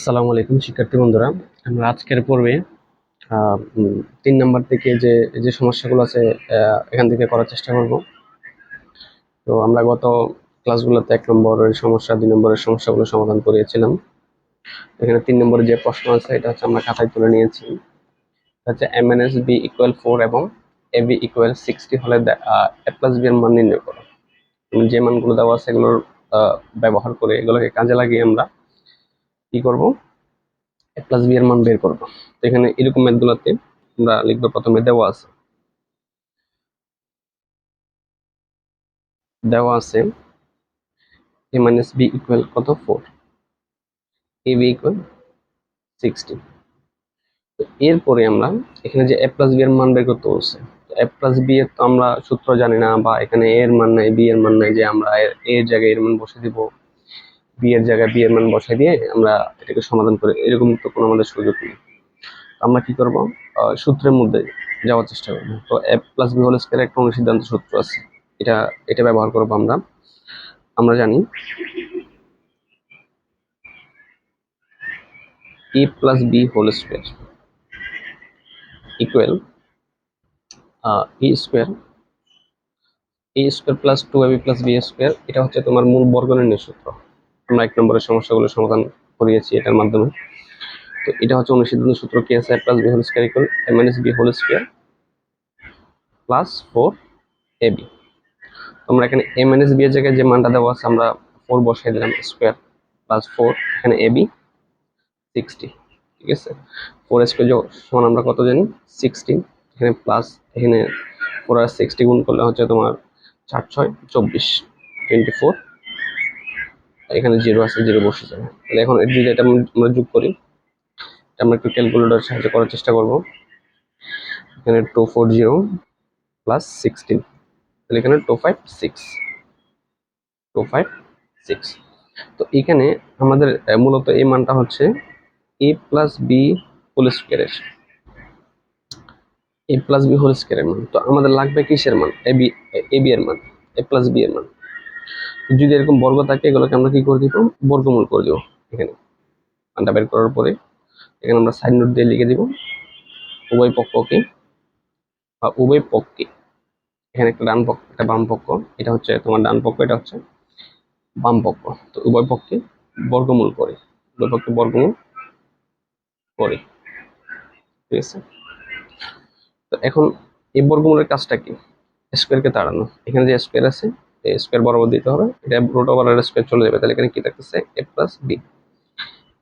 আসসালামু আলাইকুম, শিক্ষার্থী বন্ধুরা। আমরা আজকের পর্বে তিন নাম্বার থেকে যে যে সমস্যাগুলো আছে এখান থেকে করার চেষ্টা করব। তো আমরা গত ক্লাসগুলোতে এক নম্বরের সমস্যা, দুই নম্বরের সমস্যাগুলো সমাধান করিয়েছিলাম। এখানে তিন নম্বরে যে প্রশ্ন আছে, এটা হচ্ছে আমরা খাতায় তুলে নিয়েছি। হচ্ছে M N S B equal four এবং এ বি ইকুয়াল সিক্সটি হলে এ প্লাস বি এর মান নির্ণয় করো। যে মানগুলো দেওয়া আছে, এগুলোর ব্যবহার করে এগুলোকে কাজে লাগিয়ে আমরা কি করব? প্লাস বি এর মান বের করব। এখানে এরকম ম্যাথগুলোতে আমরা লিখব, প্রথমে দেওয়া আছে। দেওয়া আছে এ মাইনাস বি ইকুয়াল কত? Four A B equal sixty এরপরে আমরা এখানে যে এ প্লাস বি এর মান বের করতে বলছে এ প্লাস বি এর তো আমরা সূত্র জানি না বা এখানে এর মান নাই বি এর মান নাই যে আমরা এর জায়গায় এর মান বসে দিব। বি এর জায়গায় বি এর মান বসে দিয়ে আমরা এটাকে সমাধান করে, এরকম তো কোনো আমাদের সুযোগ নেই। আমরা কি করব? সূত্রের মধ্যে যাওয়ার চেষ্টা করব। তো A plus B whole square একটা অনুসিদ্ধান্ত সূত্র আছে। এটা এটা ব্যবহার করব আমরা। আমরা জানি A plus B whole square equal A square A square plus two A B plus B square এটা হচ্ছে তোমার মূল বর্গনির্ণয় সূত্র। আমরা এক নম্বরের সমস্যাগুলো সমাধান করিয়েছি এটার মাধ্যমে। তো এটা হচ্ছে অনুসিদ্ধান্ত সূত্র কি আছে? Plus B whole square equal A minus B whole square plus four A B তোমরা এখানে এ মাইনাস বি এর জায়গায় যে মানটা দেওয়া আছে, আমরা ফোর বসাই দিলাম স্কোয়ার প্লাস ফোর এখানে এ বি সিক্সটি ঠিক আছে? ফোর স্কোয়ার সমান আমরা কত জানি? সিক্সটি এখানে প্লাস এখানে ফোর আর সিক্সটি গুণ করলে হচ্ছে তোমার চার ছয়, চব্বিশ টোয়েন্টি ফোর এখানে জিরো আছে জিরো বসে যাবে। তাহলে এখন যদি এটা আমরা যোগ করি। আমরা একটু ক্যালকুলেটর সাহায্য করার চেষ্টা করব। এখানে two four zero plus sixteen তাহলে এখানে two five six two five six তো এখানে আমাদের মূলত এই মানটা হচ্ছে এ প্লাস বি হোল স্কোয়ারের এ প্লাস বি হোল স্কোয়ারের মান। তো আমাদের লাগবে কিসের মান? এ বি এ বি এর মান। এ প্লাস বি এর মান। যদি এরকম বর্গ থাকে, এগুলোকে আমরা কি করে দিব? বর্গমূল করে দিব এখানে। মানটা বের করার পরে এখানে আমরা সাইড নোট দিয়ে লিখে দিব উভয় পক্ষকে বা উভয় পক্ষকে। এখানে একটা ডান পক্ষ, একটা বাম পক্ষ, এটা হচ্ছে তোমার ডান পক্ষ, এটা হচ্ছে বাম পক্ষ। তো উভয় পক্ষে বর্গমূল করে, উভয় পক্ষে বর্গমূল করে। ঠিক আছে? তো এখন এই বর্গমূলের কাজটা কি? স্কোয়ারকে তাড়ানো। এখানে যে স্কোয়ার আছে স্কোয়ার বরাবর দিতে হবে। এটা রুট ওভার আর স্কোয়ার চলে যাবে। তাহলে এখানে কি থাকতেছে? এ প্লাস বি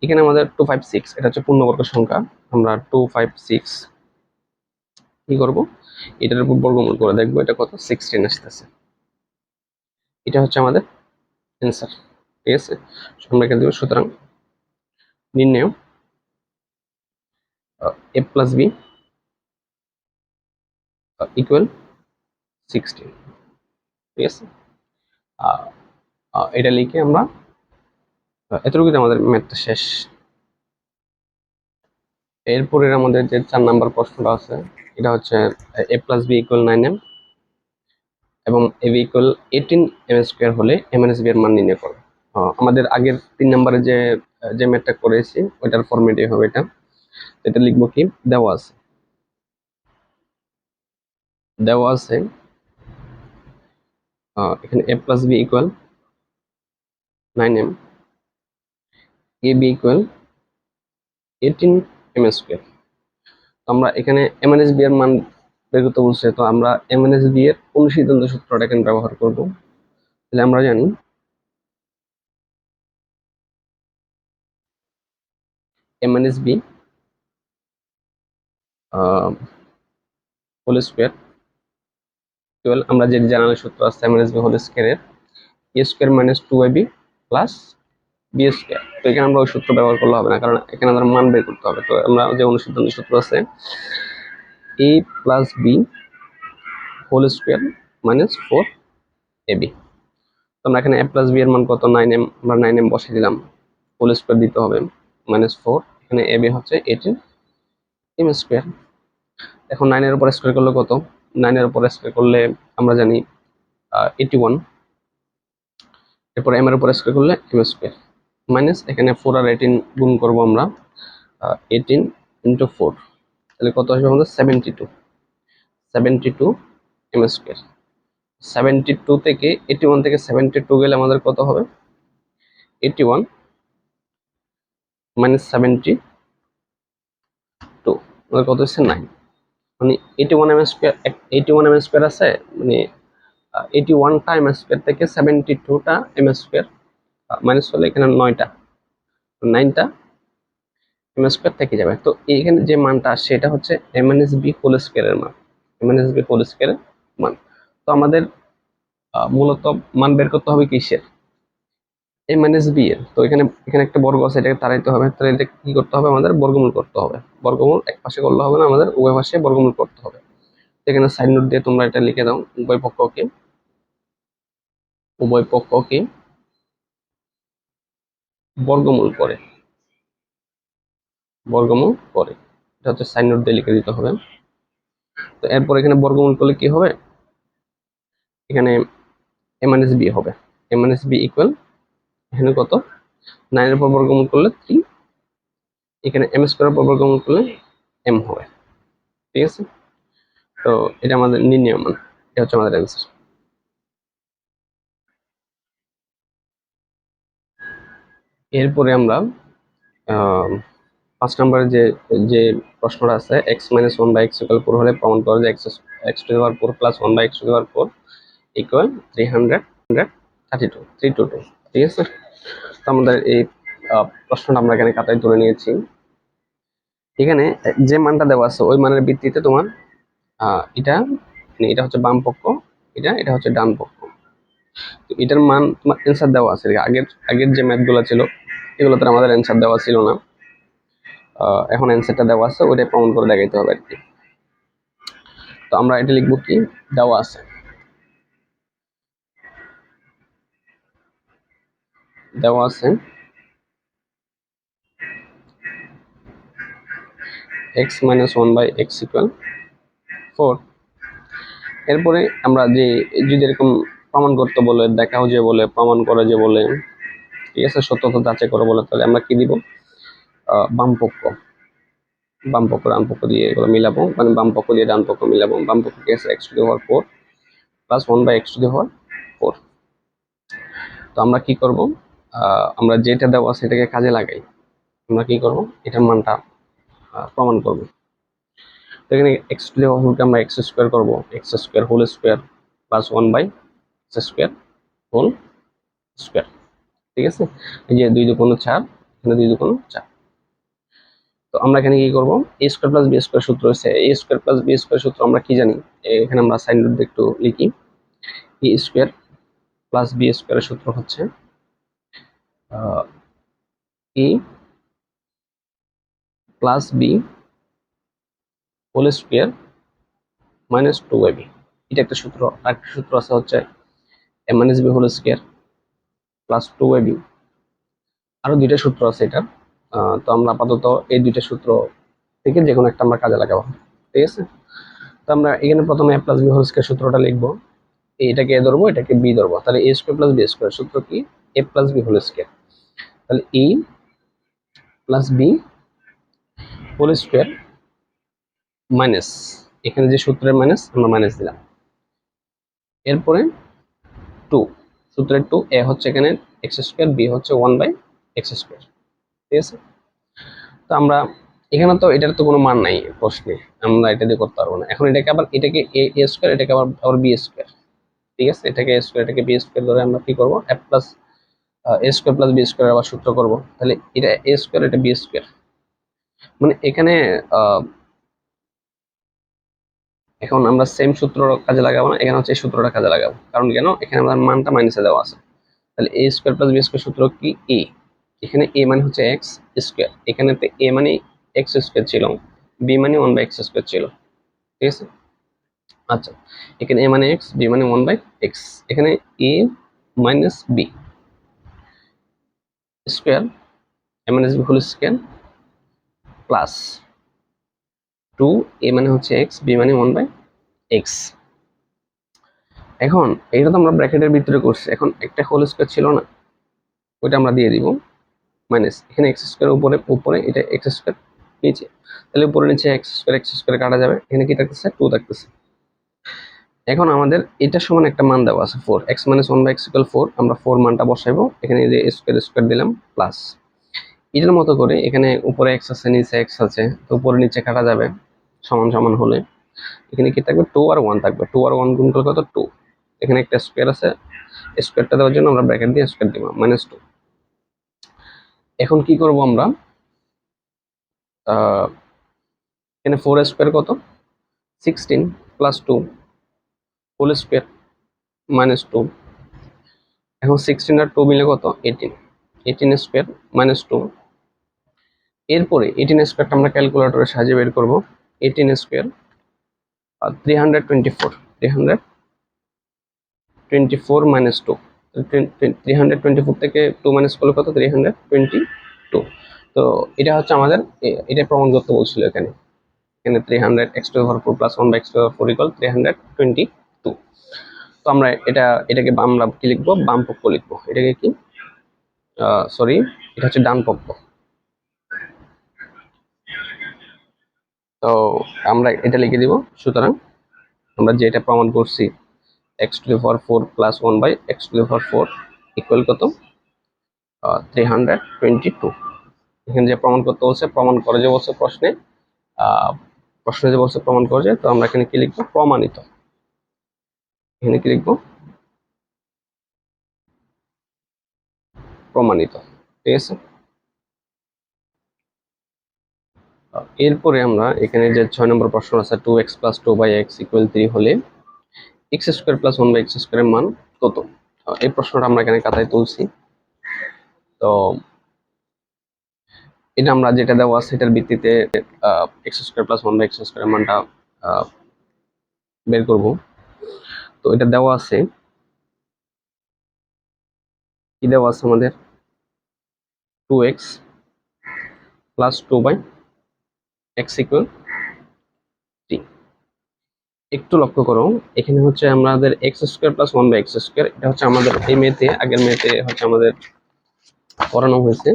এখানে আমাদের টু ফাইভ সিক্স এটা হচ্ছে পূর্ণবর্গ সংখ্যা। আমরা টু ফাইভ সিক্স কি করব? এটার উপর বর্গমূল করে দেখব এটা কত? সিক্সটিন আসতেছে। এটা হচ্ছে আমাদের অ্যান্সার ঠিক আছে? আমরা এখানে দেবো, সুতরাং নির্ণয় A plus B equal sixteen ঠিক আছে? এটা লিখে আমরা আহ, এতটুকুতে আমাদের ম্যাথটা শেষ। এরপরের আমাদের যে চার নাম্বার প্রশ্নটা আছে এটা হচ্ছে A plus B equal nine M এবং A B equal eighteen M square হলে এম এন এস বি এর মান নির্ণয় করো। আমাদের আগের তিন নম্বরে যে যে ম্যাথটা করেছি ওইটার ফরম্যাটে হবে এটা। এটা লিখব কি? দেওয়া আছে। দেওয়া আছে। এখানে A plus B equal nine M A B equal eighteen M square আমরা এখানে এম এন এস বি এর মান বের করতে বলছে, তো আমরা এম এন এস বি এর অনুসিদ্ধান্ত সূত্রটা এখানে ব্যবহার করব। তাহলে আমরা জানি M N S B whole square twelve আমরা যে জানালের সূত্র আছে এম এস বি হোল স্কোয়ারের A square minus two A B plus B square তো এখানে আমরা ওই সূত্র ব্যবহার করলে হবে না, কারণ এখানে আমাদের মান বের করতে হবে। তো আমরা যে অনুসিদ্ধান্ত সূত্র আছে A plus B whole square minus four A B তো আমরা এখানে এ প্লাস বি এর মান কত? নাইন এম আমরা নাইন এম বসিয়ে দিলাম। হোল স্কোয়ার দিতে হবে মাইনাস ফোর এখানে এ বি হচ্ছে এইটিন এম স্কোয়ার এখন নাইনের উপর স্কোয়ার করলে কত? নাইনের উপর স্কোয়ার করলে আমরা জানি এইটি ওয়ান এরপর এম এর উপর স্কোয়ার করলে এম স্কোয়ার মাইনাস এখানে ফোর আর এইটিন গুণ করব আমরা এইটিন ইন্টু ফোর তাহলে কত আসবে আমাদের? Seventy two seventy two M square seventy two থেকে এইটি ওয়ান থেকে সেভেন্টি টু গেলে আমাদের কত হবে? Eighty one minus seventy two আমাদের কত হচ্ছে? নাইন মানে eighty one M square eighty one M square আছে মানে এইটি ওয়ানটা এম স্কোয়ার থেকে সেভেন্টি টুটা এম স্কোয়ার মাইনাস হলে এখানে নয়টা নাইনটা এম স্কোয়ার থেকে যাবে। তো এইখানে যে মানটা আসছে, এটা হচ্ছে M N S B whole স্কোয়ারের মান M N S B whole স্কোয়ারের মান। তো আমাদের মূলত মান বের করতে হবে কিসের? এম এন এস বি এর। তো এখানে এখানে একটা বর্গ আছে, এটাকে তাড়াইতে হবে। তাহলে এটা কি করতে হবে? আমাদের বর্গমূল করতে হবে। বর্গমূল এক পাশে করলে হবে না, আমাদের উভয় পাশে বর্গমূল করতে হবে। এখানে সাইড নোট দিয়ে তোমরা এটা লিখে দাও, উভয় পক্ষকে। উভয় পক্ষকে বর্গমূল করে। বর্গমূল করে। এটা হচ্ছে সাইন নোট দিয়ে লিখে দিতে হবে। তো এরপর এখানে বর্গমূল করলে কি হবে? এখানে এম বি হবে। এম বি ইকুয়াল এখানে কত? নাইনের উপর বর্গমূল করলে থ্রি এখানে এম স্কোয়ারের উপর বর্গমূল করলে এম হবে। ঠিক আছে? তো এটা আমাদের নির্ণয় মান, এটা হচ্ছে আমাদের অ্যান্সার এরপরে আমরা পাঁচ নম্বরে যে যে প্রশ্নটা আছে X minus one by X four হলে প্রমাণ করো যে X X to the power four plus one by X to the power four equal three hundred hundred thirty two three two two ঠিক আছে? আমাদের এই প্রশ্নটা আমরা এখানে খাতায় তুলে নিয়েছি। এখানে যে মানটা দেওয়া আছে, ওই মানের ভিত্তিতে তোমার এটা মানে এটা হচ্ছে বাম পক্ষ, এটা এটা হচ্ছে ডান পক্ষ। এটার মান তোমার অ্যান্সার দেওয়া আছে। আগের আগের যে ম্যাথগুলো ছিল, এগুলোতে আমাদের অ্যান্সার দেওয়া ছিল না। এখন অ্যান্সারটা দেওয়া আছে, ওইটাই প্রমাণ করে দেখাইতে হবে আর কি। তো আমরা এটা লিখব কি, দেওয়া আছে। দেওয়া আছে। X minus one by X equal four এরপরে আমরা যে যদি এরকম প্রমাণ করতে বলে দেখাও যে বলে প্রমাণ করে যে বলে ঠিক আছে সত্যতা যাচাই করে বলে তাহলে আমরা কি দিব? আহ, বাম পক্ষ। বাম পক্ষ ডান পক্ষ দিয়ে এগুলো মিলাবো। মানে বামপক্ষ দিয়ে ডান পক্ষ মিলাবো। বাম পক্ষ কি আছে? X to the power four plus one by X to the power four তো আমরা কি করব? আমরা যেটা দেওয়া সেটাকে কাজে লাগাই। আমরা কি করব? এটার মানটা প্রমাণ করব। তো এখানে এক্স টু দি পাওয়ার আমরা এক্স স্কোয়ার করব। X square whole square plus one by X square whole square ঠিক আছে? এই যে দুই দুকোনো চার, এখানে দুই দুকোনো চার। তো আমরা এখানে কি করব? A square plus B square সূত্র হচ্ছে A square plus B square সূত্র আমরা কি জানি? এখানে আমরা সাইন রুট একটু লিখি। এ স্কোয়ার প্লাস বি স্কোয়ারের সূত্র হচ্ছে A plus B whole square minus two B এটা একটা সূত্র আর একটা সূত্র আছে হচ্ছে A minus B whole square plus two B আরও দুইটা সূত্র আছে এটার। তো আমরা আপাতত এই দুইটা সূত্র থেকে যে কোনো একটা আমরা কাজে লাগাবো। ঠিক আছে? তো আমরা এখানে প্রথমে A plus B whole square সূত্রটা লিখব। এটাকে এ ধরবো, এটাকে বি ধরবো। তাহলে A square plus B square সূত্র কি? A plus B whole square তাহলে A plus B whole square minus এখানে যে সূত্রের মাইনাস আমরা মাইনাস দিলাম। এরপরে টু সূত্রের টু এ হচ্ছে এখানে এক্স স্কোয়ার বি হচ্ছে ওয়ান বাই এক্স স্কোয়ার ঠিক আছে? তো আমরা, এখানে তো এটার তো কোনো মান নাই, প্রশ্নে, আমরা এটা দিয়ে করতে পারব না। এখন এটাকে আবার, এটাকে এ এ স্কোয়ার এটাকে আবার আবার বি স্কোয়ার ঠিক আছে? এটাকে এ স্কোয়ার এটাকে বি স্কোয়ার ধরে আমরা কি করব? F plus A square plus B square আবার সূত্র করব। তাহলে এটা এ স্কোয়ার এটা বি স্কোয়ার মানে এখানে এখন আমরা সেম সূত্র কাজে লাগাবো না, এখানে হচ্ছে এই সূত্রটা কাজে লাগাবো। কারণ কেন? এখানে আমাদের মানটা মাইনাসে দেওয়া আছে। তাহলে A square plus B square সূত্র কি? এ এখানে এ মানে হচ্ছে এক্স স্কোয়ার এখানে এ মানে এক্স স্কোয়ার ছিল। বি মানে ওয়ান বাই এক্স স্কোয়ার ছিল। ঠিক আছে? আচ্ছা। এখানে এ মানে এক্স বি মানে ওয়ান বাই এক্স এখানে A minus B square A minus B whole square plus two A মানে হচ্ছে এক্স বি মানে ওয়ান বাই এক্স এখন এটা তো আমরা ব্র্যাকেটের ভিতরে করছি। এখন একটা হোল স্কোয়ার ছিল না, ওইটা আমরা দিয়ে দিব। মাইনাস এখানে এক্স স্কোয়ার উপরে উপরে এটা এক্স স্কোয়ার নিচে। তাহলে উপরে নিচে এক্স স্কোয়ার এক্স স্কোয়ার কাটা যাবে। এখানে কি থাকতেছে? টু থাকতেছে। এখন আমাদের এটা সমান একটা মান দেওয়া আছে four X minus one by X equal four আমরা ফোর মানটা বসাইবো, এখানে যে স্কোয়ার স্কোয়ার দিলাম প্লাস এটার মতো করে এখানে উপরে এক্স আছে, নিচে এক্স আছে, তো উপরে নিচে কাটা যাবে, সমান সমান হলে। এখানে কি থাকবে? টু আর ওয়ান থাকবে। টু আর ওয়ান গুণ করলে কত? টু এখানে একটা স্কোয়ার আছে স্কোয়ারটা দেওয়ার জন্য আমরা ব্র্যাকেট দিয়ে স্কোয়ার দিব মাইনাস টু এখন কি করব আমরা? এখানে ফোর স্কোয়ার কত? Sixteen plus two whole square minus two এখন সিক্সটিন আর টু মিলে কত? Eighteen eighteen square minus two এরপরে এইটিন স্কোয়ারটা আমরা ক্যালকুলেটরের সাহায্যে বের করব। Eighteen square three hundred twenty four three hundred twenty four minus two three hundred twenty four থেকে টু মাইনাস করলে কত? থ্রি হান্ড্রেড টোয়েন্টি টু তো এটা হচ্ছে আমাদের এটা প্রমাণ করতে বলছিল এখানে। এখানে three hundred X to four plus one by X to four equal three hundred twenty two তো আমরা এটা, এটাকে আমরা কি লিখব? বাম পক্ষ লিখব। এটাকে কি? সরি এটা হচ্ছে ডান পক্ষ। তো আমরা এটা লিখে দিব। সুতরাং আমরা যেটা প্রমাণ করছি X to power four plus one by X to power four equal কত? থ্রি হান্ড্রেড টোয়েন্টি টু এখানে যে প্রমাণ করতে বলছে, প্রমাণ করে যে বলছে প্রশ্নে প্রশ্নে যে বলছে, প্রমাণ করে যে, তো আমরা এখানে কি লিখব? প্রমাণিত। এখানে কি লিখব? প্রমাণিত। ঠিক আছে? এরপরে আমরা এখানে যে ছয় নম্বর প্রশ্ন আছে two X plus two by X equal three হলে X square plus one by X স্কোয়ারের মান কত? এই প্রশ্নটা আমরা এখানে খাতায় তুলছি। তো এটা আমরা যেটা দেওয়া সেটার ভিত্তিতে X square plus one by X স্কোয়ারের মানটা বের করব। এটা দেওয়া আছে। কি দেওয়া আছে আমাদের? Two X plus two by X equal three একটু লক্ষ্য করো, এখানে হচ্ছে আমাদের X square plus one by X square এটা হচ্ছে আমাদের এই মেতে আগের মেতে হচ্ছে আমাদের পড়ানো হয়েছে।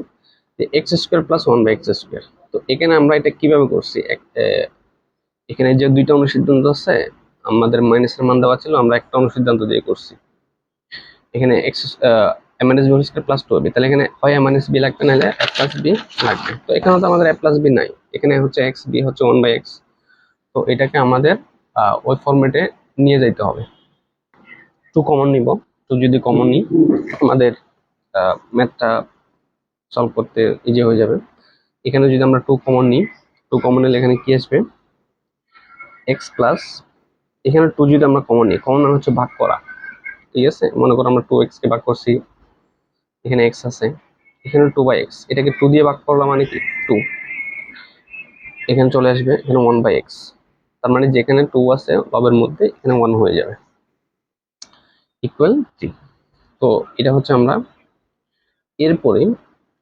যে X square plus one by X square তো এখানে আমরা এটা কীভাবে করছি? এখানে যে দুইটা অনুসিদ্ধান্ত আছে আমাদের মাইনাসের মান দেওয়া ছিল, আমরা একটা অনুসিদ্ধান্ত দিয়ে করছি। এখানে X M minus B square plus two হবে। তাহলে এখানে হয় এম মাইনাস বি লাগবে, নাহলে এ প্লাস বি লাগবে। তো এখানে তো আমাদের এ প্লাস বি নাই। এখানে হচ্ছে এক্স বি হচ্ছে ওয়ান বাই এক্স তো এটাকে আমাদের ওই ফরম্যাটে নিয়ে যাইতে হবে। টু কমন নিব। টু যদি কমন নিই, আমাদের ম্যাথটা সলভ করতে ইজি হয়ে যাবে। এখানে যদি আমরা টু কমন নিই টু কমন নিলে এখানে কি আসবে? এক্স প্লাস এখানে টু যদি আমরা কমন নিই। কমন মানে হচ্ছে ভাগ করা। ঠিক আছে? মনে করো আমরা টু কে ভাগ করছি। এখানে এক্স আছে। এখানে টু বাই এক্স এটাকে টু দিয়ে ভাগ করলাম মানে কি? টু এখানে চলে আসবে, এখানে ওয়ান বাই এক্স তার মানে যেখানে টু আছে, লবের মধ্যে এখানে ওয়ান হয়ে যাবে। ইকুয়াল থ্রি তো এটা হচ্ছে আমরা এরপরে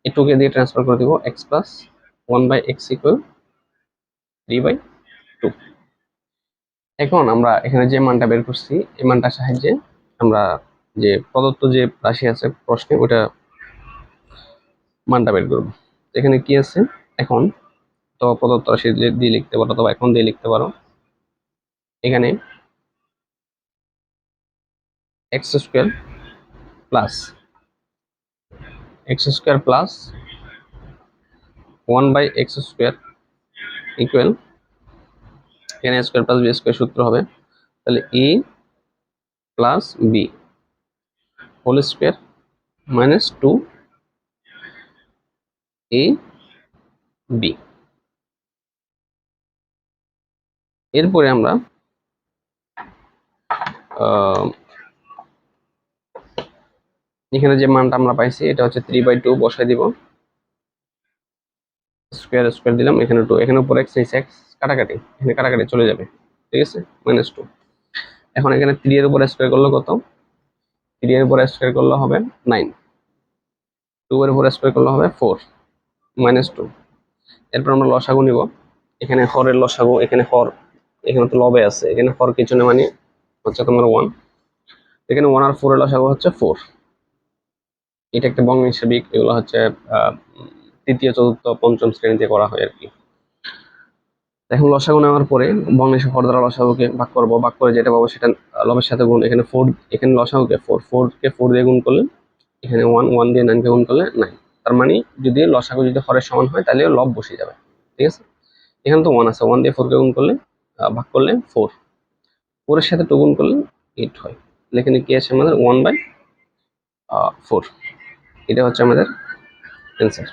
এই টুকে দিয়ে ট্রান্সফার করে দেবো। X plus one by X equal three by এখন আমরা এখানে যে মানটা বের করছি, এই মানটার সাহায্যে আমরা যে প্রদত্ত যে রাশি আছে প্রশ্নে ওটা মানটা বের করব। এখানে কি আছে? এখন। তো প্রদত্ত রাশি দিয়ে লিখতে পারো অথবা এখন দিয়ে লিখতে পারো। এখানে X square plus X square plus one by X square equal এখানে স্কোয়ার প্লাস বি স্কোয়ার সূত্র হবে। তাহলে A plus B whole square minus two A B এরপরে আমরা এখানে যে মানটা আমরা পাইছি, এটা হচ্ছে থ্রি বাই টু বসাই দিব। স্কোয়ার স্কোয়ার দিলাম, এখানে টু এখানে উপর এক্স এক্স এক্স কাটাকাটি, এখানে কাটাকাটি চলে যাবে, ঠিক আছে? মাইনাস টু এখন এখানে থ্রি এর উপর স্কোয়ার করলে কত? থ্রি এর উপর স্কোয়ার করলে হবে নাইন টু এর উপর স্কোয়ার করলে হবে ফোর মাইনাস টু এরপর আমরা লসাগু নিব। এখানে হরের লসাগু, এখানে হর এখানে তো লবে আছে। এখানে হর কিছু না মানে? হচ্ছে তোমার ওয়ান এখানে ওয়ান আর ফোর এর লসাগু হচ্ছে ফোর এটা একটা বঙ্গ বঙ্গিসাবিক এগুলো হচ্ছে তৃতীয়, চতুর্থ, পঞ্চম শ্রেণীতে করা হয় আর কি। এখন লসাগু নেওয়ার পরে বঙ্গেশ ফোর দ্বারা লসাগুকে ভাগ করব, ভাগ করে যেটা পাবো সেটা লবের সাথে গুণ, এখানে ফোর এখানে লসাগুকে ফোর ফোর কে ফোর দিয়ে গুণ করলে এখানে ওয়ান ওয়ান দিয়ে নাইনকে গুণ করলে নাইন তার মানে যদি লসাগু যদি হরের সমান হয়, তাহলে লব বসে যাবে, ঠিক আছে? এখানে তো ওয়ান আছে ওয়ান দিয়ে ফোরকে গুণ করলে ভাগ করলে ফোর ফোরের সাথে টু গুণ করলে এইট হয়। এখানে কি আছে আমাদের? ওয়ান বাই ফোর এটা হচ্ছে আমাদের অ্যান্সার